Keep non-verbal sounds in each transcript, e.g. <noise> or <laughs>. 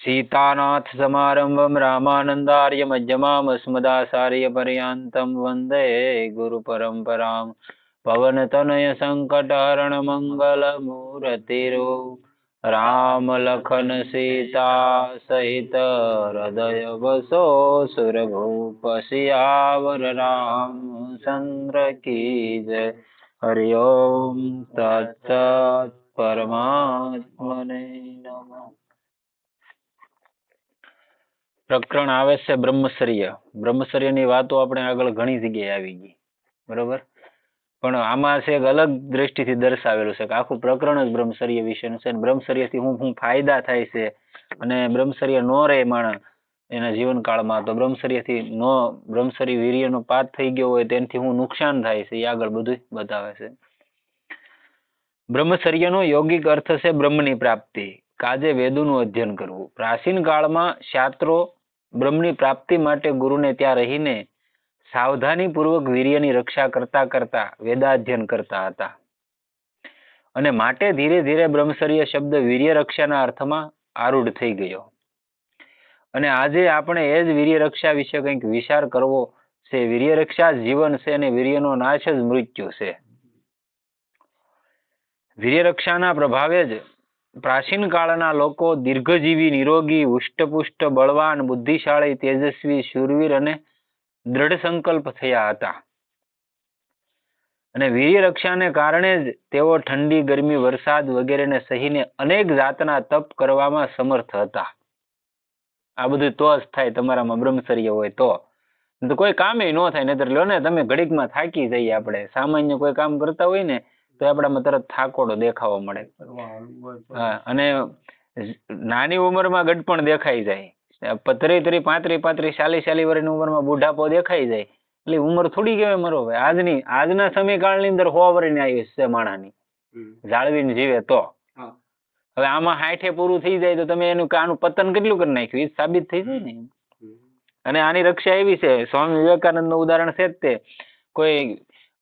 सीतानाथ समारंभम रामानंदार्य मध्यमामस्मदाचार्य पर्यांतम वंदे गुरु परंपरा पवन तनय संकट हरण मंगल मूर्तिरो राम लखन सीता सहित हृदय बसो सुर भूप सियावर राम चंद्र की जय हरिओम तत्सत परमात्मने नमः પ્રકરણ આવે છે બ્રહ્મચર્ય. બ્રહ્મચર્યની વાતો આપણે આગળ ઘણી જગ્યાએ આવી ગઈ. બરોબર? પણ આમાં છે એક અલગ દ્રષ્ટિથી દર્શાવેલું છે કે આખું પ્રકરણ જ બ્રહ્મચર્ય વિશેનું છે બ્રહ્મચર્યથી હું શું ફાયદા થાય છે અને બ્રહ્મચર્ય નો રહે માણસ એના જીવનકાળમાં તો બ્રહ્મચર્યથી નો બ્રહ્મચર્ય વીર્યનો પાત થઈ ગયો હોય તેનાથી હું નુકસાન થાય છે, એ આગળ બધું બતાવે છે. બ્રહ્મચર્યનો યોગિક અર્થ છે બ્રહ્મની પ્રાપ્તિ. કાજે વેદોનું અધ્યયન કરવું. પ્રાચીન કાળમાં શાસ્ત્રો બ્રહ્મની પ્રાપ્તિ માટે ગુરુને ત્યાં રહીને સાવધાનીપૂર્વક વીર્યની રક્ષા કરતા કરતા વેદાધ્યયન કરતા હતા. અને માટે ધીરે ધીરે બ્રહ્મચર્ય શબ્દ વીર્ય રક્ષાના અર્થમાં આરૂઢ થઈ ગયો. અને આજે આપણે એ જ વીર્ય રક્ષા વિશે કંઈક વિચાર કરવો છે, વીર્ય રક્ષા જીવન છે અને વીર્યનો નાશ જ મૃત્યુ છે. વીર્ય રક્ષાના પ્રભાવે જ પ્રાચીન કાળના લોકો દીર્ઘજીવી, નિરોગી હુષ્ટપુષ્ટ બળવાન, બુદ્ધિશાળી, તેજસ્વી, શૂરવીર અને દ્રઢ સંકલ્પ થયા હતા. અને વીર્ય રક્ષાને કારણે જ તેઓ ઠંડી, ગરમી, વરસાદ વગેરેને સહીને અનેક જાતના તપ કરવામાં સમર્થ હતા. આ બધું તો જ થાય તમારામાં બ્રહ્મચર્ય હોય તો. તો કોઈ કામે ન થાય, નહીતર લો ને, તમે ઘડીકમાં થાકી જઈએ આપણે. સામાન્ય કોઈ કામ કરતા હોય ને તો આપણામાં તરત થાકોડો દેખાવા મળે. હા અને નાની ઉંમરમાં ગડપણ દેખાઈ જાય. પતરી તરી પાંત્રી પાંત્રી ચાલીસ ચાલીસ વર્ષની ઉંમરમાં બુઢાપો દેખાઈ જાય. એટલે ઉંમર થોડી કેવાય મારો ભાઈ આજની આજના સમયકાળની અંદર સો વર્ષની આયુષ છે માણાની. જાળવીને જીવે તો. હવે આમાં હાઠે પૂરું થઈ જાય તો તમે એનું આનું પતન કેટલું કરી નાખ્યું? એ સાબિત થઈ જાય ને અને આની રક્ષા એવી છે. સ્વામી વિવેકાનંદનું ઉદાહરણ છે જ તે. કોઈ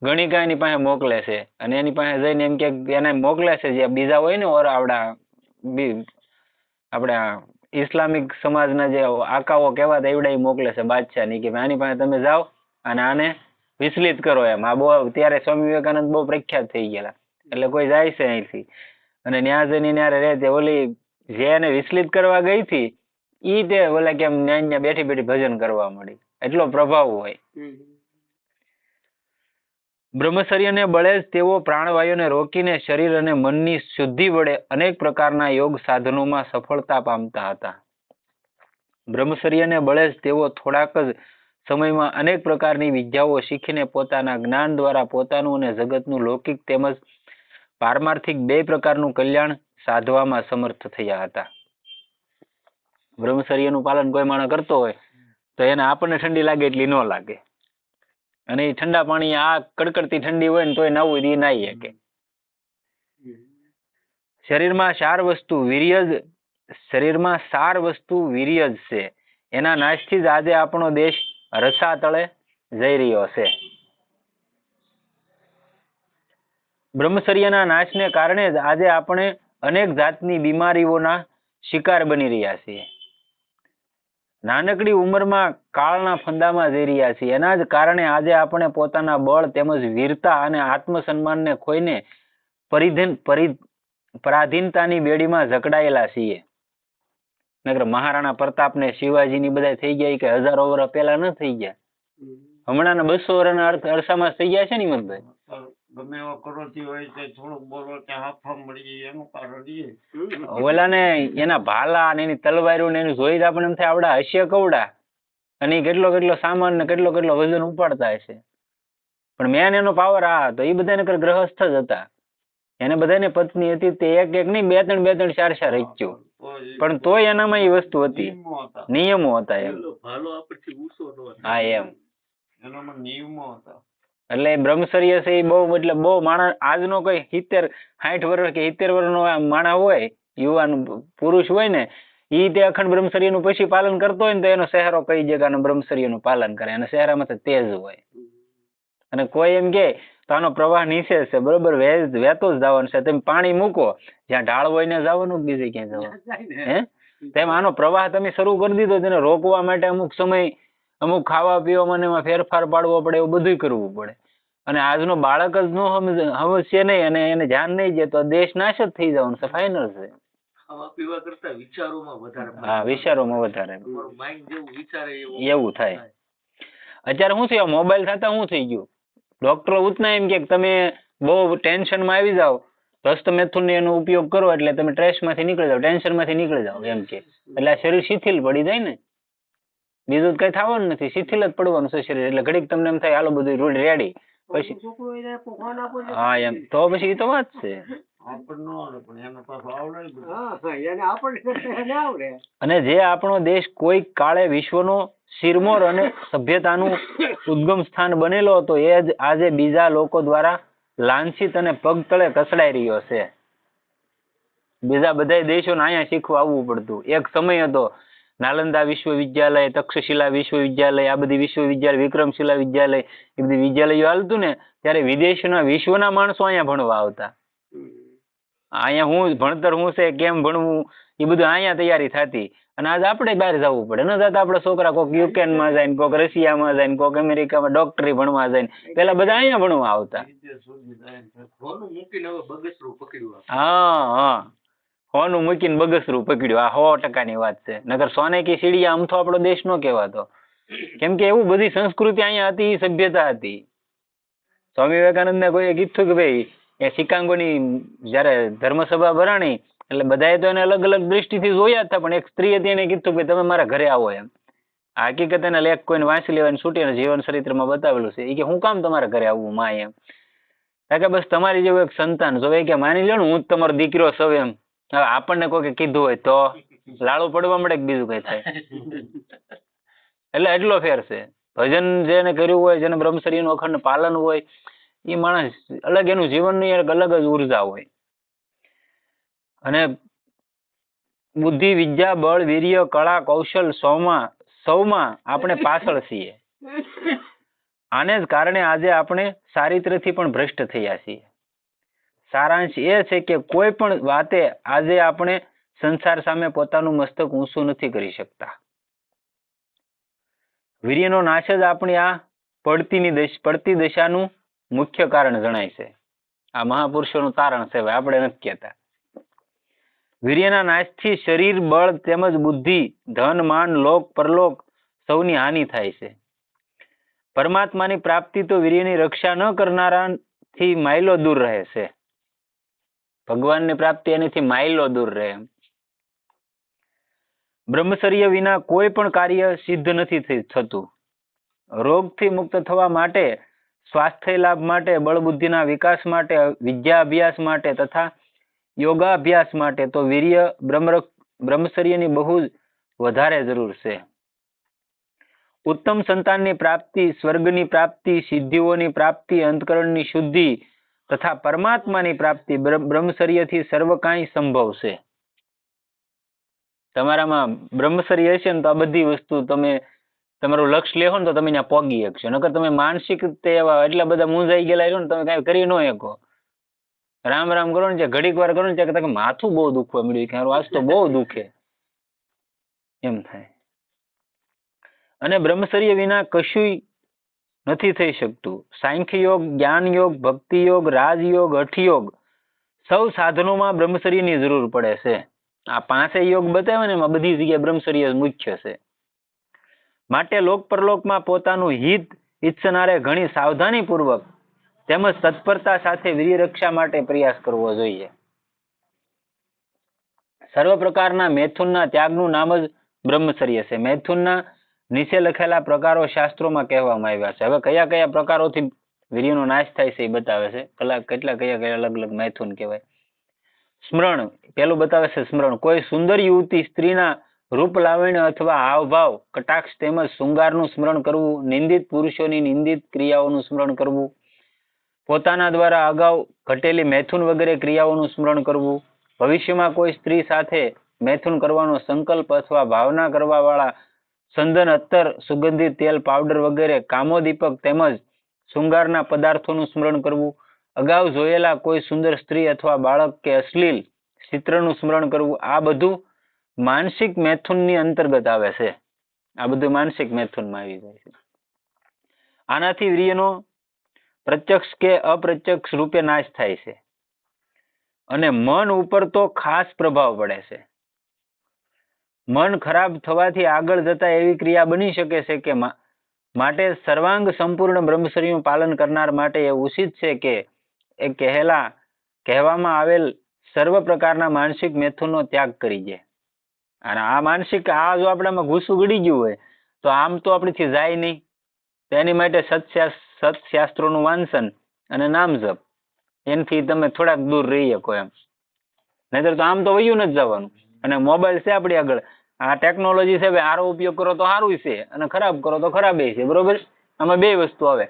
ગણિકા એની પાસે મોકલે છે. અને એની પાસે જઈને એમ કે એને મોકલે છે જે બીજા હોય ને ઓર આવડા આપણા ઇસ્લામિક સમાજના જે આકાઓ કહેવાતા એવડા મોકલે છે બાદશાહની કે આની પાસે તમે જાઓ અને આને વિચલિત કરો એમ. આ બહુ ત્યારે સ્વામી વિવેકાનંદ બહુ પ્રખ્યાત થઈ ગયેલા. એટલે કોઈ જાય છે અહીંથી. અને ન્યા જઈને ન્યારે રહે તે ઓલી જે એને વિચલિત કરવા ગઈ હતી, ઈ તે ઓલા કેમ ન્યા બેઠી બેઠી ભજન કરવા મળી એટલો પ્રભાવ હોય. બ્રહ્મચર્યને બળે જ તેઓ પ્રાણવાયુને રોકીને શરીર અને મનની શુદ્ધિ વડે અનેક પ્રકારના યોગ સાધનોમાં સફળતા પામતા હતા. બ્રહ્મચર્યને બળે જ તેઓ થોડાક જ સમયમાં અનેક પ્રકારની વિદ્યાઓ શીખીને પોતાના જ્ઞાન દ્વારા પોતાનું અને જગતનું લૌકિક તેમજ પારમાર્થિક બે પ્રકારનું કલ્યાણ સાધવામાં સમર્થ થયા હતા. બ્રહ્મચર્યનું પાલન કોઈ માણસ કરતો હોય તો એને આપણને ઠંડી લાગે એટલી ન લાગે. અને ઠંડા પાણી આ કડકડતી ઠંડી હોય ને તોય નાવું દી નાઈ શકે. શરીરમાં સાર વસ્તુ વીર્ય જ શરીરમાં સાર વસ્તુ વીર્ય જ છે. એના નાશથી જ આજે આપણો દેશ રસા તળે જઈ રહ્યો છે. બ્રહ્મચર્યના નાશને કારણે જ આજે આપણે અનેક જાતની બીમારીઓના શિકાર બની રહ્યા છીએ. નાનકડી ઉંમરમાં કાળના ફંદામાં જઈ રહ્યા છીએ. એના જ કારણે આજે આપણે પોતાના બળ તેમજ વીરતા અને આત્મસન્માનને ખોઈને પરિધન પરિ પરાધીનતાની બેડીમાં જકડાયેલા છીએ. નગર મહારાણા પ્રતાપને શિવાજીની બધા થઈ ગયા કે હજારો વર્ષ પહેલા ન થઈ ગયા. હમણાં બસો વર્ષના અર્થ અરસામાં થઈ ગયા છે ને હિંમતભાઈ? ગમે એવા કરોતી હોય તે થોડુંક બોલો ત્યાં હાફા મળી જાય એનું કારણ એ. ઓલા ને એના ભાલા ને એની તલવારું ને એનું જોઈ આપણને એમ થાય આવડા હશે કવડા. અને કેટલો કેટલો સામાન ને કેટલો કેટલો વજન ઉપાડતા હશે. પણ મેન એનો પાવર આ હતો એ બધાને કર ગ્રહસ્થ જ હતા. એને બધાને પત્ની હતી તે એક એક નહીં બે ત્રણ બે ત્રણ ચાર ચાર હચ્યું પણ તોય એનામાં એ વસ્તુ હતી. નિયમો હતા. એમ. હા એમ. એનામાં નિયમો હતા. એટલે બ્રહ્મચર્ય છે એ બહુ એટલે બહુ માણસ આજનો કોઈ સિત્તેર સાઠ વર્ષ કે સિત્તેર વર્ષનો માણસ હોય યુવાન પુરુષ હોય ને એ તે અખંડ બ્રહ્મચર્યનું પછી પાલન કરતો હોય ને તો એનો સહેરો કઈ જગ્યાનું બ્રહ્મચર્યનું પાલન કરે અને સહેરામાં તો તેજ હોય. અને કોઈ એમ કે તો આનો પ્રવાહ નીચે છે બરોબર વેજ વહેતો જ જવાનું છે તમે પાણી મૂકો જ્યાં ઢાળ હોય ને જવાનું બીજે ક્યાંય જવાનું. હે? તેમ આનો પ્રવાહ તમે શરૂ કરી દીધો તેને રોકવા માટે અમુક સમય અમુક ખાવા પીવામાં એમાં ફેરફાર પાડવો પડે એવું બધું કરવું પડે. અને આજનો બાળક જ નો સમજ સમજશે નહીં અને એને ધ્યાન નહીં જાય તો દેશ નાશ જ થઈ જવાનું છે ફાઇનલ છે. ખાવા પીવા કરતા વિચારોમાં વધારે હા વિચારોમાં વધારે. માઇન્ડ જેવું વિચારે એવું થાય. અત્યારે શું થયું? મોબાઈલ થતા શું થઈ ગયું? ડોક્ટરો ઉતના એમ કે તમે બહુ ટેન્શનમાં આવી જાઓ. હસ્તમેથુન એનો ઉપયોગ કરો એટલે તમે સ્ટ્રેસમાંથી નીકળી જાઓ ટેન્શનમાંથી નીકળી જાઓ એમ કે. એટલે શરીર શિથિલ પડી જાય ને. બીજું કઈ થવાનું નથી. શિથિલ જ પડવાનું છે શરીર. એટલે ઘડીક તમને એમ થાય હાલો બધું રેડી પછી હા એમ. તો પછી એ તો વાત છે. ન. અને જે આપણો દેશ કોઈ કાળે વિશ્વનો શિરમોર અને સભ્યતાનું ઉદ્ગમ સ્થાન બનેલો હતો એ જ આજે બીજા લોકો દ્વારા લાંછિત અને પગ તળે કસડાઈ રહ્યો છે. બીજા બધા દેશોને અહીંયા શીખવા આવવું પડતું. એક સમય હતો નાલંદા વિશ્વવિદ્યાલય તક્ષશિલા વિશ્વવિદ્યાલય આ બધી વિશ્વવિદ્યાલય વિક્રમશિલા વિદ્યાલય એ બધી વિદ્યાલયો હાલતું ને ત્યારે વિદેશના વિશ્વના માણસો અહીંયા ભણવા આવતા. અહીંયા હું ભણતર હું છે કેમ ભણવું એ બધું અહીંયા તૈયારી થતી. અને આજ આપણે બહાર જવું પડે. ન જતા આપણા છોકરા કોક યુક્રેનમાં જાય ને કોક રશિયામાં જાય ને કોક અમેરિકામાં ડોક્ટરી ભણવા જાય ને પેલા બધા અહીંયા ભણવા આવતા. હા હા. હોનું મૂકીને બગસરું પકડ્યું. આ સો ટકાની વાત છે. નગર સોને કે સીડી આમ તો આપણો દેશ નો કહેવાતો. કેમ કે એવું બધી સંસ્કૃતિ અહીંયા હતી સભ્યતા હતી. સ્વામી વિવેકાનંદને કોઈએ કીધું કે ભાઈ, એ શિકાગોની જ્યારે ધર્મસભા ભરાણી, એટલે બધાએ તો એને અલગ અલગ દ્રષ્ટિથી જોયા હતા, પણ એક સ્ત્રી હતી એને કીધું કે તમે મારા ઘરે આવો એમ. આ હકીકત એના લેખ કોઈને વાંચી લેવાની છૂટીને જીવન ચરિત્રમાં બતાવેલું છે. એ કે હું કામ તમારા ઘરે આવવું માં એમ. કે બસ તમારી જેવું એક સંતાન. જો કે માની લો ને, હું જ તમારો દીકરો સૌ એમ. હવે આપણને કોઈ કીધું હોય તો <laughs> લાડુ પડવા મળે કે બીજું કઈ થાય? <laughs> એટલે એટલો ફેર છે. ભજન જેને કર્યું હોય જેને બ્રહ્મચર્યનું અખંડ પાલન હોય એ માણસ અલગ એનું જીવનની એક અલગ જ ઊર્જા હોય. અને બુદ્ધિ વિદ્યા બળ વીર્ય કળા કૌશલ સૌમાં સૌમાં આપણે પાછળ છીએ. <laughs> આને જ કારણે આજે આપણે ચારિત્રથી પણ ભ્રષ્ટ થયા છીએ. સારાંશ એ છે કે કોઈ પણ વાતે આજે આપણે સંસાર સામે પોતાનું મસ્તક ઊંચું નથી કરી શકતા. વીર્યનો નાશ જ આપણી આ પડતીની પડતી દશાનું મુખ્ય કારણ જણાય છે. આ મહાપુરુષોનું તારણ છે આપણે નથી કહેતા. વીર્યના નાશથી શરીર, બળ તેમજ બુદ્ધિ, ધન, માન, લોક, પરલોક સૌની હાનિ થાય છે. પરમાત્માની પ્રાપ્તિ તો વીર્યની રક્ષા ન કરનારાથી માઇલો દૂર રહે છે. ભગવાનની પ્રાપ્તિ એનાથી માઇલો દૂર રહે. બ્રહ્મચર્ય વિના કોઈ પણ કાર્ય સિદ્ધ નથી થતું. રોગથી મુક્ત થવા માટે, સ્વાસ્થ્ય લાભ માટે, બળબુદ્ધિના વિકાસ માટે વિદ્યા અભ્યાસ માટે તથા યોગાભ્યાસ માટે તો વીર્ય બ્રહ્મ બ્રહ્મચર્યની બહુ જ વધારે જરૂર છે. ઉત્તમ સંતાનની પ્રાપ્તિ, સ્વર્ગની પ્રાપ્તિ, સિદ્ધિઓની પ્રાપ્તિ, અંતકરણની શુદ્ધિ તથા પરમાત્માની પ્રાપ્તિ બ્રહ્મ- બ્રહ્મચર્યથી સર્વ કાંઈ સંભવ છે. તમારામાં બ્રહ્મચર્ય હશે ને તો આ બધી વસ્તુ તમે, તમારું લક્ષ્ય લેહો ને તો તમે ત્યાં પોગી શકશો. નકર તમે માનસિક રીતે એવા એટલા બધા મૂંઝાઈ ગયેલા છો ને તમે કાંઈ કરી ન શકો. રામ રામ કરો ને જે ઘડીક વાર કરો ને ત્યાં માથું બહુ દુખવા મળ્યું કે આજ તો બહુ દુખે. એમ થાય. અને બ્રહ્મચર્ય વિના કશુંય નથી થઈ શકતું. સાંખ્ય યોગ જ્ઞાન યોગ ભક્તિ યોગ રાજયોગ, અઠયોગ સૌ સાધનોમાં બ્રહ્મચર્યની જરૂર પડે છે. આ પાંચે યોગ બતાવે ને એમાં બધી જગ્યાએ બ્રહ્મચર્ય મુખ્ય છે. માટે લોક પરલોકમાં પોતાનું હિત ઈચ્છનારે ઘણી સાવધાનીપૂર્વક તેમજ તત્પરતા સાથે વીર્ય રક્ષા માટે પ્રયાસ કરવો જોઈએ. સર્વ પ્રકારના મૈથુનના ત્યાગનું નામ જ બ્રહ્મચર્ય છે. મૈથુનના નીચે લખેલા પ્રકારો શાસ્ત્રોમાં કહેવામાં આવ્યા છે. હવે કયા કયા પ્રકારોથી વીર્યનો નાશ થાય છે એ બતાવે છે? કલાક કેટલા કયા કયા અલગ અલગ મૈથુન કહેવાય? સ્મરણ પેલું બતાવે છે સ્મરણ. કોઈ સુંદર યુવતી સ્ત્રીના રૂપ લાવણ્ય અથવા હાવભાવ, કટાક્ષ તેમજ શૃંગારનું સ્મરણ કરવું, નિંદિત પુરુષોની નિંદિત ક્રિયાઓનું સ્મરણ કરવું, પોતાના દ્વારા અગાઉ ઘટેલી મૈથુન વગેરે ક્રિયાઓનું સ્મરણ કરવું, ભવિષ્યમાં કોઈ સ્ત્રી સાથે મૈથુન કરવાનો સંકલ્પ અથવા ભાવના કરવા વાળા ચંદન અત્તર સુગંધિત તેલ પાવડર વગેરે, કામોદીપક તેમજ શૃંગારના પદાર્થોનું સ્મરણ કરવું. અગાઉ જોયેલા કોઈ સુંદર સ્ત્રી અથવા બાળક કે અશ્લીલ ચિત્રનું સ્મરણ કરવું, આ બધું માનસિક મૈથુનની અંતર્ગત આવે છે. આ બધું માનસિક મૈથુનમાં આવી જાય છે. આનાથી વીર્યનો પ્રત્યક્ષ કે અપ્રત્યક્ષ રૂપે નાશ થાય છે. અને મન ઉપર તો ખાસ પ્રભાવ પડે છે. મન ખરાબ થવાથી આગળ જતા એવી ક્રિયા બની શકે છે કે માટે સર્વાંગ સંપૂર્ણ બ્રહ્મચર્યનું પાલન કરનાર માટે એ ઉચિત છે કે એ કહેલા, કહેવામાં આવેલ સર્વ પ્રકારના માનસિક મેથુનનો ત્યાગ કરી દે. અને આ માનસિક, આ જો આપણામાં ઘૂસું ગળી ગયું હોય, તો આમ તો આપણીથી જાય નહીં. તેની માટે સત્શાસ્ત્રોનું વાંચન અને નામ જપ. એનાથી તમે થોડાક દૂર રહી શકો એમ. નહીતર તો આમ તો વયું નથી જવાનું. અને મોબાઈલ છે આપણી આગળ. આ ટેકનોલોજી છે ભાઈ સારો ઉપયોગ કરો તો સારું છે અને ખરાબ કરો તો ખરાબ છે, બરોબર? આમાં બે વસ્તુ આવે.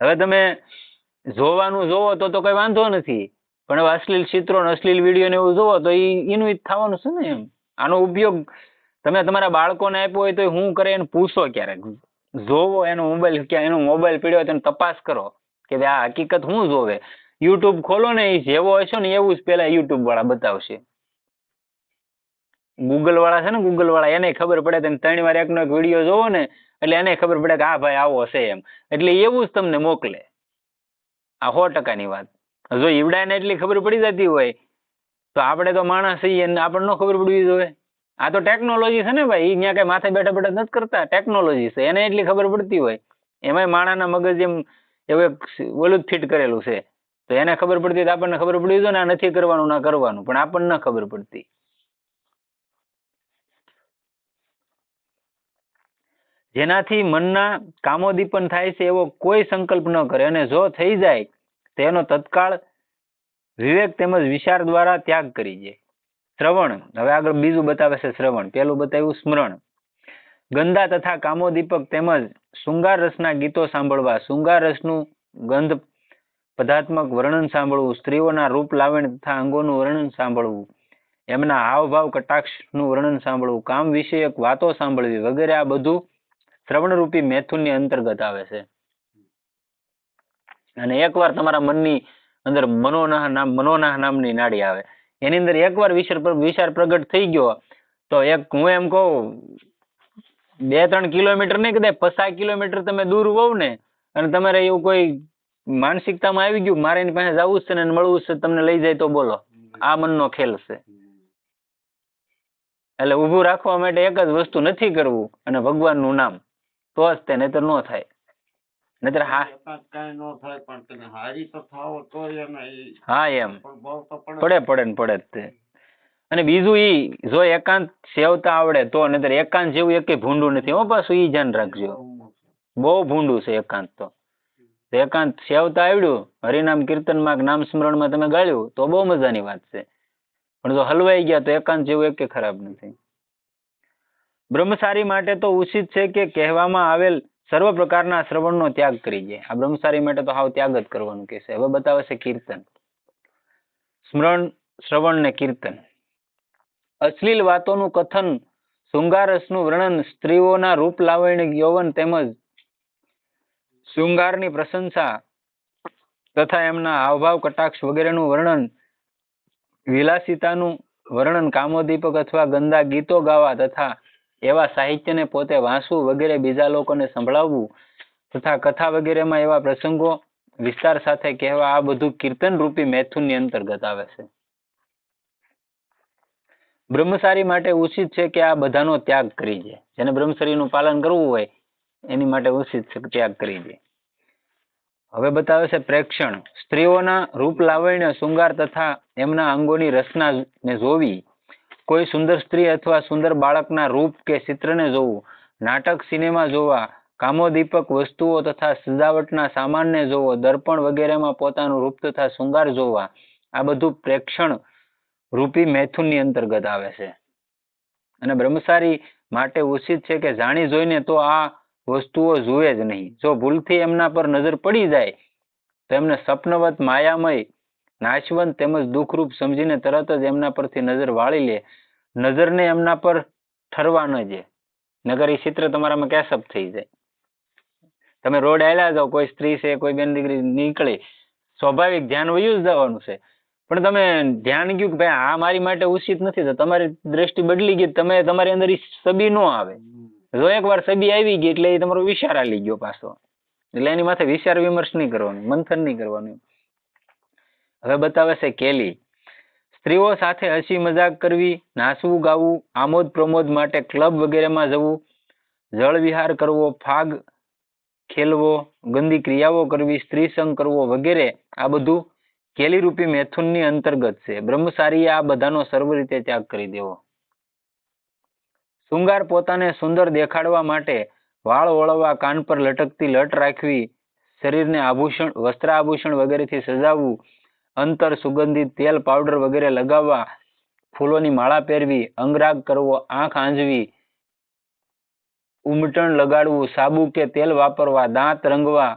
હવે તમે જોવાનું જોવો તો તો કઈ વાંધો નથી. પણ હવે અશ્લીલ ચિત્રો ને અશ્લીલ વીડિયો ને એવું જોવો તો એનું જ થવાનું છે ને એમ. આનો ઉપયોગ તમે તમારા બાળકોને આપ્યો હોય તો હું કરે એને પૂછો ક્યારેક. જોવો એનો મોબાઈલ ક્યાં, એનો મોબાઈલ પીડ્યો હોય તો તપાસ કરો કે ભાઈ આ હકીકત શું જોવે? યુટ્યુબ ખોલો ને એ જેવો હશે ને એવું જ પેલા યુટ્યુબ વાળા બતાવશે. ગૂગલ વાળા છે ને ગૂગલ વાળા એને ખબર પડે તમે ત્રણ વાર એકનો એક વીડિયો જોવો ને, એટલે એને ખબર પડે કે આ ભાઈ આવો છે એમ. એટલે એવું જ તમને મોકલે. આ સો ટકાની વાત. જો ઈવડાને એટલી ખબર પડી જતી હોય, તો આપણે તો માણસ છીએ આપણને ખબર પડવી જોઈએ. આ તો ટેકનોલોજી છે ને ભાઈ ત્યાં કઈ માથે બેઠા બેઠા નથી કરતા. ટેકનોલોજી છે, એને એટલી ખબર પડતી હોય. એમાંય માણાના મગજ એમ, એવું એક ઓલું જ ફિટ કરેલું છે. તો એને ખબર પડતી તો આપણને ખબર પડવી જોઈએ ને, આ નથી કરવાનું ના કરવાનું. પણ આપણને ખબર પડતી. જેનાથી મનના કામોદીપન થાય છે એવો કોઈ સંકલ્પ ન કરે. અને જો થઈ જાય તેનો તત્કાળ વિવેક તેમજ વિચાર દ્વારા ત્યાગ કરી જાય શ્રવણ. હવે આગળ બીજું બતાવે છે શ્રવણ. પેલું બતાવ્યું સ્મરણ. ગંદા તથા કામોદીપક તેમજ શૃંગાર રસના ગીતો સાંભળવા. શૃંગાર રસનું ગંધ પદાત્મક વર્ણન સાંભળવું. સ્ત્રીઓના રૂપ લાવણ તથા અંગોનું વર્ણન સાંભળવું. એમના હાવભાવ કટાક્ષનું વર્ણન સાંભળવું. કામ વિષયક વાતો સાંભળવી વગેરે આ બધું શ્રવણરૂપી મૈથુનની અંતર્ગત આવે છે. અને એકવાર તમારા મનની અંદર મનોનાહ નામ, મનોનાહ નામની નાડી આવે. એની અંદર એકવાર વિચાર વિચાર પ્રગટ થઈ ગયો, તો એક હું એમ કહું બે ત્રણ કિલોમીટર નહીં કદાચ, પચાસ કિલોમીટર તમે દૂર હોવ ને, અને તમારે એવું કોઈ માનસિકતામાં આવી ગયું, મારે એની પાસે જવું છે ને મળવું છે, તમને લઈ જાય તો બોલો. આ મનનો ખેલ છે. એટલે ઊભું રાખવા માટે એક જ વસ્તુ નથી કરવું, અને ભગવાનનું નામ. તો જ તેને તો ન થાય. નહીતર હા. ન થાય પણ તમે હારી તો થાઓ તોય એને હા એમ. પડે પડે પડે ને પડે જ તે. અને બીજું ઈ જો એકાંત સેવતા આવડે તો નહીતર એકાંત જેવું એક ભૂંડું નથી. હો પાછું ઈ ધ્યાન રાખજો. બહુ ભૂંડું છે એકાંત તો. એકાંત સેવતા આવડ્યું હરિનામ કીર્તનમાં માં નામ સ્મરણમાં તમે ગાળ્યું તો બહુ મજાની વાત છે. પણ જો હલવાઈ ગયા તો એકાંત જેવું એકે ખરાબ નથી. બ્રહ્મચારી માટે તો ઉચિત છે કે કહેવામાં આવેલ સર્વ પ્રકારના શ્રવણનો ત્યાગ કરી દે. આ બ્રહ્મચારી માટે તો હાવ ત્યાગ જ કરવાનું કહેશે હવે બતાવે છે કીર્તન. સ્મરણ, શ્રવણ ને કીર્તન. અશ્લીલ વાતોનું કથન, શૃંગારસનું વર્ણન, સ્ત્રીઓના રૂપ લાવણી યૌવન તેમજ શૃંગારની પ્રશંસા તથા એમના હાવભાવ, કટાક્ષ વગેરેનું વર્ણન, વિલાસિતાનું વર્ણન કામોદીપક અથવા ગંદા ગીતો ગાવા તથા એવા સાહિત્યને પોતે વાંચવું વગેરે બીજા લોકોને સંભળાવવું તથા કથા વગેરેમાં એવા પ્રસંગો વિસ્તાર સાથે કહેવા આ બધું કીર્તન રૂપી મૈથુનની અંતર્ગત આવે છે. બ્રહ્મચારી માટે ઉચિત છે કે આ બધાનો ત્યાગ કરી દે જેને બ્રહ્મચર્યનું પાલન કરવું હોય, એની માટે ઉચિત છે ત્યાગ કરી દે હવે બતાવે છે પ્રેક્ષણ. સ્ત્રીઓના રૂપ લાવણ્ય, શૃંગાર તથા એમના અંગોની રચના ને જોવી કોઈ સુંદર સ્ત્રી અથવા સુંદર બાળકના રૂપ કે ચિત્રને જોવું, નાટક, સિનેમા જોવા, કામોદીપક વસ્તુઓ તથા સજાવટના સામાનને જોવો, દર્પણ વગેરેમાં પોતાનું રૂપ તથા શૃંગાર જોવા, આ બધું પ્રેક્ષણ રૂપી મૈથુનની અંતર્ગત આવે છે. અને બ્રહ્મચારી માટે ઉચિત છે કે જાણી જોઈને તો આ વસ્તુઓ જુએ જ નહીં. જો ભૂલથી એમના પર નજર પડી જાય, તો એમને સ્વપ્નવત માયામય નાશવંત તેમજ દુઃખરૂપ સમજીને તરત જ એમના પરથી નજર વાળી લે. નજરને એમના પર ઠરવા ન દે. નગર એ ચિત્ર તમારામાં કેસઅપ થઈ જાય? તમે રોડ આવેલા જાઓ, કોઈ સ્ત્રી છે, કોઈ બેન દીકરી નીકળે, સ્વાભાવિક ધ્યાન વયું જ જવાનું છે. પણ તમે ધ્યાન ગયું કે ભાઈ આ મારી માટે ઉચિત નથી, તો તમારી દ્રષ્ટિ બદલી ગઈ, તમે તમારી અંદર સબી ન આવે. જો એકવાર સબી આવી ગઈ એટલે એ તમારો વિચાર આલી ગયો પાછો. એટલે એની માથે વિચાર વિમર્શ નહીં કરવાનું, મંથન નહીં કરવાનું. હવે બતાવે છે કેલી. સ્ત્રીઓ સાથે હસી મજાક કરવી, નાસવું, ગાવું, આમોદ પ્રમોદ માટે ક્લબ વગેરેમાં જવું જળવિહાર કરવો, ફાગ ખેલવો, ગંદી ક્રિયાઓ કરવી, સ્ત્રી સંગ કરવો વગેરે, આ બધું કેલીરૂપી મેથુનની અંતર્ગત છે. બ્રહ્મચારીએ આ બધાનો સર્વ રીતે ત્યાગ કરી દેવો. શૃંગાર પોતાને સુંદર દેખાડવા માટે વાળ ઓળવા, કાન પર લટકતી લટ રાખવી, શરીરને આભૂષણ વસ્ત્ર આભૂષણ વગેરેથી સજાવવું અંતર સુગંધિત તેલ પાવડર વગેરે લગાવવા ફૂલોની માળા પહેરવી, અંગરાગ કરવો, આંખ આંજવી, ઉમટણ લગાડવું, સાબુ કે તેલ વાપરવા, દાંત રંગવા,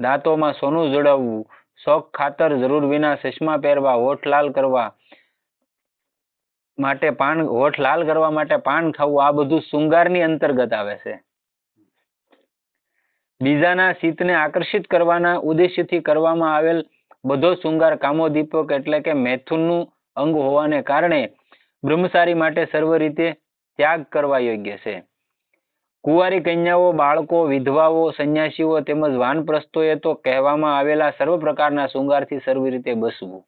દાંતોમાં સોનું જોડાવવું, શોખ ખાતર જરૂર વિના ચશ્મા પહેરવા, હોઠ લાલ કરવા માટે પાન, હોઠ લાલ કરવા માટે પાન ખાવું, આ બધું શૃંગારની અંતર્ગત આવે છે. બીજાના શીતને આકર્ષિત કરવાના ઉદ્દેશ્યથી કરવામાં આવેલ બધો શૃંગાર કામોદીપક એટલે કે મૈથુનનું અંગ હોવાને કારણે બ્રહ્મચારી માટે સર્વ રીતે ત્યાગ કરવા યોગ્ય છે. કુંવારી કન્યાઓ, બાળકો, વિધવાઓ, સંન્યાસીઓ તેમજ વાનપ્રસ્થોએ તો કહેવામાં આવેલા સર્વ પ્રકારના શૃંગારથી સર્વ રીતે બસવું.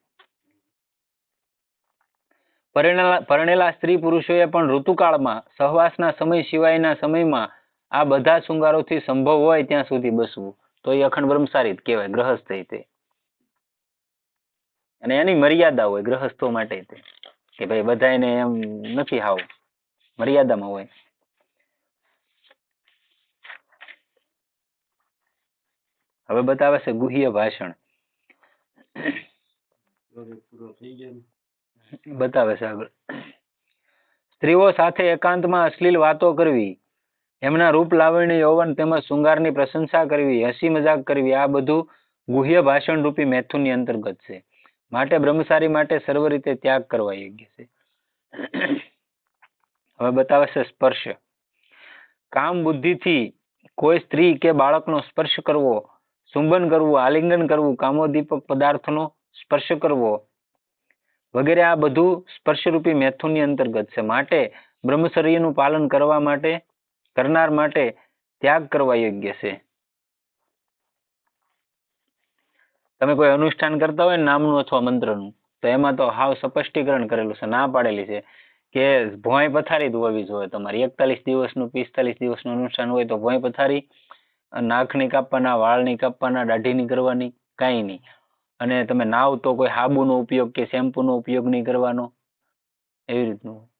પરણેલા પરણેલા સ્ત્રી પુરુષોએ પણ ઋતુકાળમાં, સહવાસના સમય સિવાયના સમયમાં આ બધા શૃંગારોથી સંભવ હોય ત્યાં સુધી બસવું. તો એ અખંડ બ્રહ્મચારી કહેવાય, ગ્રહસ્થ તે. અને એની મર્યાદા હોય ગ્રહસ્થો માટે તે, કે ભાઈ બધાયને એમ નથી હાવ, મર્યાદામાં હોય. હવે બતાવે છે ગુહ્ય ભાષણ? બતાવે છે આગળ. સ્ત્રીઓ સાથે એકાંતમાં અશ્લીલ વાતો કરવી, એમના રૂપ લાવણી, યૌવન તેમજ શૃંગારની પ્રશંસા કરવી, હસી મજાક કરવી, આ બધું ગુહ્ય ભાષણ રૂપી મૈથુનની અંતર્ગત છે. માટે બ્રહ્મચારી માટે સર્વ રીતે ત્યાગ કરવા યોગ્ય છે. હવે બતાવે છે સ્પર્શ. કામ બુદ્ધિથી કોઈ સ્ત્રી કે બાળકનો સ્પર્શ કરવો ચુંબન કરવું, આલિંગન કરવું, કામોદીપક પદાર્થનો સ્પર્શ કરવો વગેરે આ બધું સ્પર્શરૂપી મેથુની અંતર્ગત છે. માટે બ્રહ્મચર્યનું પાલન કરવા માટે, કરનાર માટે ત્યાગ કરવા યોગ્ય છે. તમે કોઈ અનુષ્ઠાન કરતા હોય નામનું અથવા મંત્રનું, તો એમાં તો હાવ સ્પષ્ટીકરણ કરેલું છે, ના પાડેલી છે કે ભોંય પથારી ધોવી જોઈએ તમારી એકતાલીસ દિવસનું, પિસ્તાલીસ દિવસનું અનુષ્ઠાન હોય તો ભોંય પથારી નાખની કાપવાના વાળ નહીં કાપવાના દાઢી નહીં કરવાની કાંઈ નહીં. અને તમે નાવ તો કોઈ સાબુનો ઉપયોગ કે શેમ્પૂનો ઉપયોગ નહીં કરવાનો. એવી રીતનું.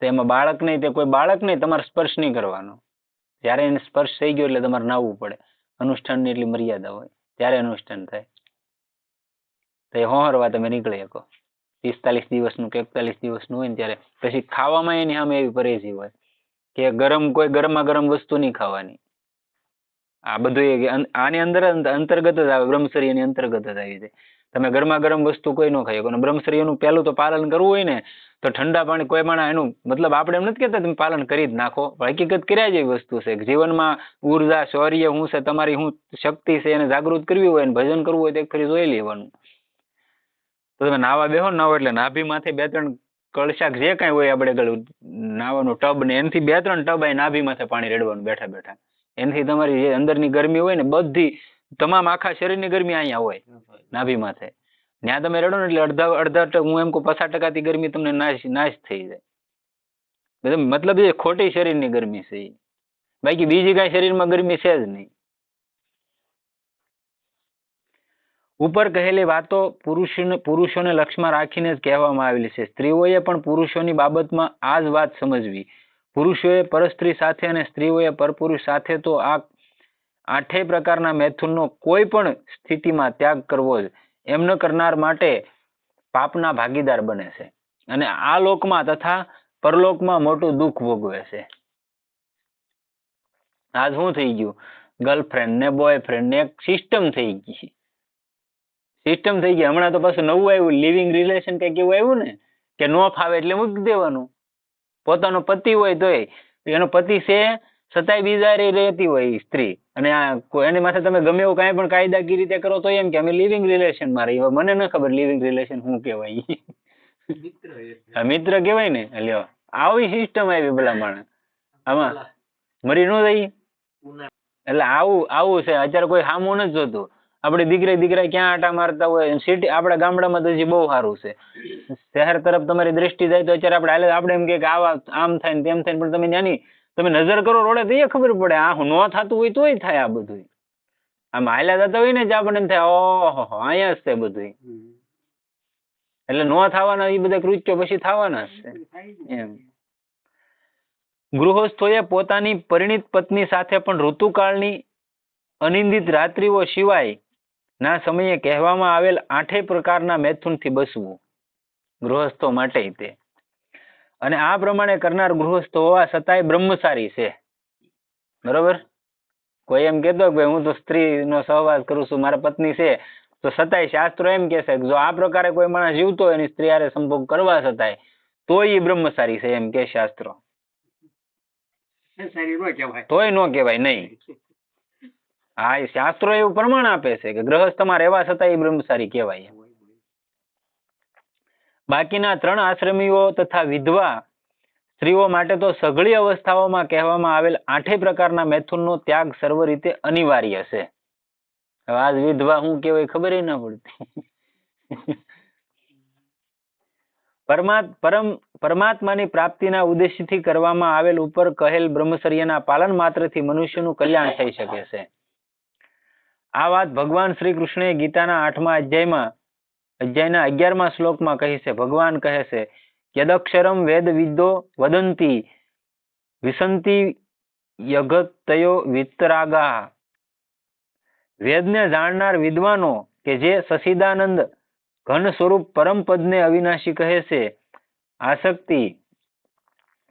તો એમાં બાળક નહીં, તે કોઈ બાળક નહીં, તમારે સ્પર્શ નહીં કરવાનો. જ્યારે એને સ્પર્શ થઈ ગયો એટલે તમારે નાવું પડે. અનુષ્ઠાનની એટલી મર્યાદા હોય. ત્યારે અનુષ્ઠાન થાય. તો એ હોહરવા તમે નીકળી શકો. પિસ્તાલીસ દિવસનું કે એકતાલીસ દિવસનું હોય ને ત્યારે. પછી ખાવામાં એની સામે એવી પરેજી હોય કે ગરમ કોઈ ગરમા ગરમ વસ્તુ નહીં ખાવાની. આ બધું આની અંદર અંત- અંતર્ગત જ આવે, બ્રહ્મચર્યની અંતર્ગત જ આવી જાય. તમે ગરમા ગરમ વસ્તુ કોઈ ન ખાઈ શકો. બ્રહ્મચર્યનું પહેલું તો પાલન કરવું હોય ને, તો ઠંડા પાણી, કોઈ માણસ એનું મતલબ આપણે એમ નથી કહેતા તમે પાલન કરી જ નાખો. હકીકત કર્યા જેવી વસ્તુ છે જીવનમાં ઊર્જા, શૌર્ય હું છે, તમારી હું શક્તિ છે એને જાગૃત કરવી હોય ને ભજન કરવું હોય તો એક ફરી જોઈ લેવાનું. તો તમે નાવા બેહો ને, નાવો એટલે નાભી માથે બે ત્રણ કળશાક જે કાંઈ હોય આપણે આગળ નાવાનું ટબ ને, એનાથી બે ત્રણ ટબ આ નાભી માથે પાણી રેડવાનું બેઠા બેઠા. એનાથી તમારી જે અંદરની ગરમી હોય ને, બધી તમામ આખા શરીરની ગરમી અહીંયા હોય. નાભી માથે ત્યાં તમે રડો ને એટલે અડધા અડધા હું એમ કહું, પચાસ ટકાથી ગરમી તમને નાશ નાશ થઈ જાય. મતલબ એ ખોટી શરીરની ગરમી છે બાકી બીજી કાંઈ શરીરમાં ગરમી છે જ નહીં. ઉપર કહેલી વાતો પુરુષોને પુરુષોને લક્ષમાં રાખીને જ કહેવામાં આવેલી છે. સ્ત્રીઓએ પણ પુરુષોની બાબતમાં આ જ વાત સમજવી. પુરુષોએ પરસ્ત્રી સાથે અને સ્ત્રીઓએ પરપુરુષ સાથે તો આ આઠેય પ્રકારના મૈથુનનો કોઈ પણ સ્થિતિમાં ત્યાગ કરવો જ કરનાર માટે પાપના ભાગીદાર બને છે. અને આ લોકમાં તથા પરલોકમાં મોટું દુઃખ ભોગવે છે. આ શું થઈ ગયું? ગર્લફ્રેન્ડ ને બોયફ્રેન્ડ ને એક સિસ્ટમ થઈ ગઈ. સિસ્ટમ થઈ ગઈ. હમણાં તો પાછું નવું આવ્યું. લિવિંગ રિલેશન કંઈક એવું આવ્યું ને, કે નો ફાવે એટલે મૂકી દેવાનું. પોતાનો પતિ હોય તોય, એનો પતિ છે છતાંય બીજા હારે રહેતી હોય સ્ત્રી. અને આ કોઈ એની માથે તમે ગમે એવું કાંઈ પણ કાયદાકીય રીતે કરો તો એમ કે અમે લિવિંગ રિલેશનમાં રહીએ. મને ન ખબર લિવિંગ રિલેશન શું કહેવાય મિત્ર. મિત્ર કહેવાય ને. લ્યો આવી સિસ્ટમ આવી ભલા માણસ આમાં મરી ન રહી. એટલે આવું આવું છે. અત્યારે કોઈ સામું નથી જોતું. આપણે દીકરા દીકરા ક્યાં આટા મારતા હોય સિટી આપણા ગામડામાં તો હજી બહુ સારું છે. શહેર તરફ તમારી દ્રષ્ટિ જાય તો અત્યારે આપણે હાલે આપણે એમ કે કે આવા આમ થાય ને તેમ થાય પણ તમે ત્યાંની તમે નજર કરો રોડે તો એ ખબર પડે. આ ન થતું હોય તોય થાય આ બધું આમ હાલ્યા જતા હોય ને જ આપણને થાય, ઓહો અહીંયા જ છે બધું એટલે ન થવાના, એ બધા કૃત્યો પછી થવાના છે. એમ. ગૃહસ્થોએ પોતાની પરિણીત પત્ની સાથે પણ ઋતુકાળની અનિંદિત રાત્રિઓ સિવાય ના સમયે કહેવામાં આવેલ આઠેય પ્રકારના મૈથુનથી બચવું ગૃહસ્થો માટે તે. અને આ પ્રમાણે કરનાર ગૃહસ્થ હોવા છતાંય બ્રહ્મચારી છે. બરોબર? કોઈ એમ કહેતો કે ભાઈ હું તો સ્ત્રીનો સહવાસ કરું છું મારા પત્ની છે. તો છતાંય શાસ્ત્રો એમ કહે છે કે જો આ પ્રકારે કોઈ માણસ જીવતો હોય એની સ્ત્રી હારે સંભોગ કરવા છતાંય તોય એ બ્રહ્મચારી છે એમ કે શાસ્ત્રો. તોય ન કહેવાય નહીં. હા એ શાસ્ત્રો એવું પ્રમાણ આપે છે કે ગ્રહસ્થમાં રહેવા છતાં એ બ્રહ્મચારી કહેવાય એમ. બાકીના ત્રણ આશ્રમીઓ તથા વિધવા સ્ત્રીઓ માટે તો સઘળી અવસ્થાઓમાં કહેવામાં આવેલ આઠે પ્રકારના મેથુનનો ત્યાગ સર્વ રીતે અનિવાર્ય છે. આજ વિધવા હું કેવાય ખબર ન પડતી. પરમ પરમાત્માની પ્રાપ્તિના ઉદ્દેશ્યથી કરવામાં આવેલ ઉપર કહેલ બ્રહ્મચર્યના પાલન માત્રથી મનુષ્યનું કલ્યાણ થઈ શકે છે. આ વાત ભગવાન શ્રી કૃષ્ણે ગીતાના આઠમા અધ્યાયમાં અધ્યાયના અગિયારમા શ્લોકમાં કહે છે, ભગવાન કહે છે યદક્ષરમ વેદ વિદ્દો વદંતી વિસંતી યગતયો વિતરાગા વેદને જાણનાર વિદ્વાનો કે જે સસિદાનંદ ઘન સ્વરૂપ પરમ પદને અવિનાશી કહે છે, આસક્તિ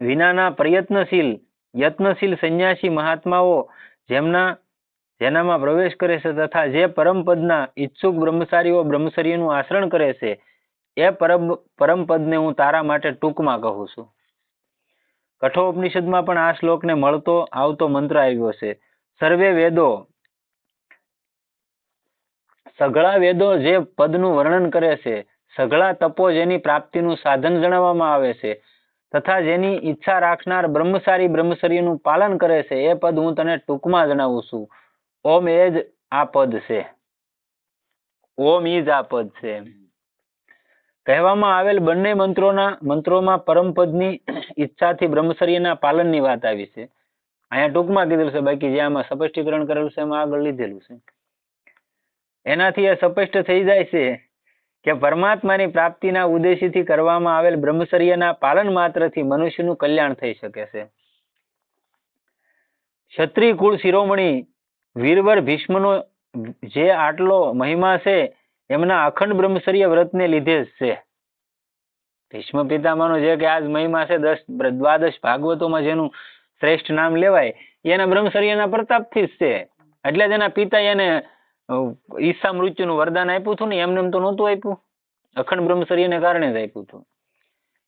વિનાના પ્રયત્નશીલ, યત્નશીલ સંન્યાસી મહાત્માઓ જેમના જેનામાં પ્રવેશ કરે છે તથા જે પરમપદના ઈચ્છુક બ્રહ્મચારીઓ બ્રહ્મચર્યનું આચરણ કરે છે, એ પરમ, પરમપદને હું તારા માટે ટૂંકમાં કહું છું. કઠોપનિષદમાં પણ આ શ્લોકને મળતો આવતો મંત્ર આવ્યો છે. સર્વે વેદો, સઘળા વેદો જે પદનું વર્ણન કરે છે, સઘળા તપો જેની પ્રાપ્તિનું સાધન જણાવવામાં આવે છે, તથા જેની ઈચ્છા રાખનાર બ્રહ્મચારી બ્રહ્મચર્યનું પાલન કરે છે, એ પદ હું તને ટૂંકમાં જણાવું છું. ઓમ એ આ પદ છે. ઓમ ઈ આ પદ છે. કહેવામાં આવેલ બંને મંત્રોના, મંત્રોમાં પરમ પદની ઈચ્છાથી બ્રહ્મચર્યના પાલનની વાત આવી છે. અહીંયા ટૂંકમાં કીધેલું છે, બાકી જે આમાં સ્પષ્ટીકરણ કરેલું છે, એમાં આગળ લીધેલું છે. એનાથી એ સ્પષ્ટ થઈ જાય છે કે પરમાત્માની પ્રાપ્તિના ઉદ્દેશ્યથી કરવામાં આવેલ બ્રહ્મચર્યના પાલન માત્રથી મનુષ્યનું કલ્યાણ થઈ શકે છે. ક્ષત્રિય કુળ શિરોમણી વીરવર ભીષ્મનો જે આટલો મહિમા છે, એમના અખંડ બ્રહ્મચર્ય વ્રતને લીધે જ છે. ભીષ્મ પિતામાનો જે કે આજ મહિમા છે, દસ દ્વાદશ ભાગવતોમાં જેનું શ્રેષ્ઠ નામ લેવાય એના બ્રહ્મચર્યના પ્રતાપથી જ છે. એટલે જ પિતા એને ઈસા મૃત્યુનું વરદાન આપ્યું હતું ને, એમને એમ તો નહોતું આપ્યું. અખંડ બ્રહ્મચર્યને કારણે જ આપ્યું હતું.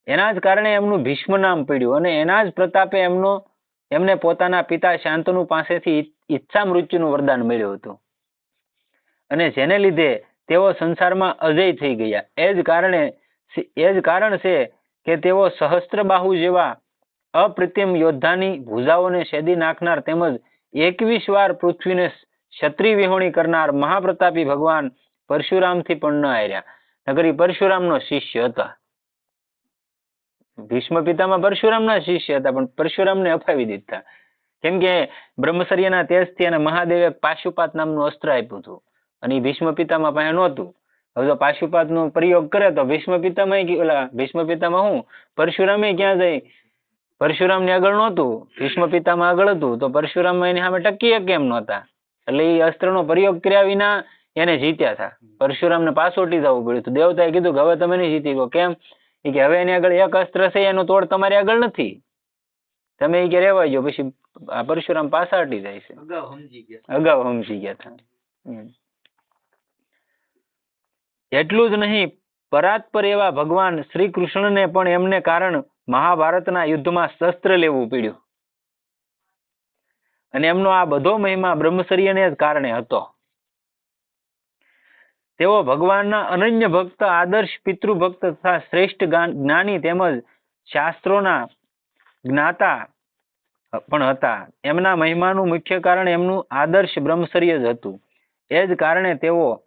એના જ કારણે એમનું ભીષ્મ નામ પડ્યું અને એના જ પ્રતાપે એમનો, એમને પોતાના પિતા શાંતનુ પાસેથી ઈચ્છા મૃત્યુનું વરદાન મળ્યું હતું. અને જેને લીધે તેઓ સંસારમાં અજય થઈ ગયા. એ જ કારણે એ જ કારણ છે કે તેઓ સહસ્ત્રબાહુ જેવા અપ્રતિમ યોદ્ધાની ભૂજાઓને શેદી નાખનાર તેમજ એકવીસ વાર પૃથ્વીને ક્ષત્રિય વિહોણી કરનાર મહાપ્રતાપી ભગવાન પરશુરામથી પણ ન હાર્યા. નગરી પરશુરામનો શિષ્ય હતા. ભીષ્મ પિતામાં પરશુરામના શિષ્ય હતા, પણ પરશુરામને અફાવી દીધા. કેમ કે બ્રહ્મચર્યના તેજથી અને મહાદેવે પાશુપાત નામનું અસ્ત્ર આપ્યું હતું. અને ઈ ભીષ્મ પિતામાં પાસે નહોતું. હવે જો પાશુપાતનો પ્રયોગ કરે તો ભીષ્મ પિતામાં ઓલા ભીષ્મ પિતામાં હું? પરશુરામે ક્યાં જાય પરશુરામની આગળ નહોતું. ભીષ્મ પિતામાં આગળ હતું. તો પરશુરામ એની સામે ટકી કેમ નહોતા. એટલે એ અસ્ત્રનો પ્રયોગ કર્યા વિના એને જીત્યા હતા. પરશુરામને પાછોટી જવું પડ્યું હતું. દેવતાએ કીધું કે હવે તમે નહીં જીતી ગયો કેમ? કે હવે એની આગળ એક અસ્ત્ર છે, એનો તોડ તમારી આગળ નથી. તમે એ કે રહેવા ગયો પછી પરશુરામ પાછા હટી જાય છે. અગાઉ સમજી ગયા. અગાઉ સમજી ગયા હતા. એટલું જ નહીં પરાત્પર એવા ભગવાન શ્રી કૃષ્ણને પણ એમને કારણ મહાભારતના યુદ્ધમાં શસ્ત્ર લેવું પડ્યું. અને એમનો આ બધો મહિમા બ્રહ્મચર્યને જ કારણે હતો. તેઓ ભગવાનના અનન્ય ભક્ત આદર્શ પિતૃભક્ત તથા શ્રેષ્ઠ જ્ઞાની તેમજ શાસ્ત્રોના જ્ઞાતા પણ હતા. એમના મહિમાનું મુખ્ય કારણ એમનું આદર્શ બ્રહ્મચર્ય જ હતું. એ જ કારણે તેઓ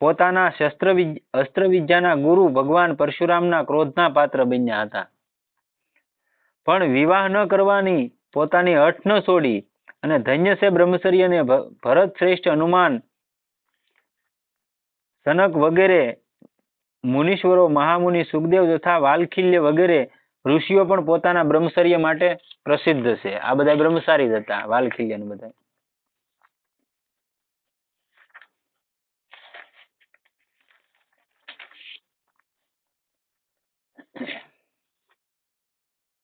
પોતાના શસ્ત્ર અસ્ત્ર વિદ્યાના ગુરુ ભગવાન પરશુરામના ક્રોધના પાત્ર બન્યા હતા. પણ વિવાહ ન કરવાની પોતાની અઠ ન છોડી અને ધન્ય છે બ્રહ્મચર્યને ભરત શ્રેષ્ઠ હનુમાન સનક વગેરે મુનીશ્વરો, મહામુનિ સુખદેવ તથા વાલખિલ્ય વગેરે ઋષિઓ પણ પોતાના બ્રહ્મચર્ય માટે પ્રસિદ્ધ છે. આ બધા બ્રહ્મચારી જ હતા વાલખીલ્ય ને બધા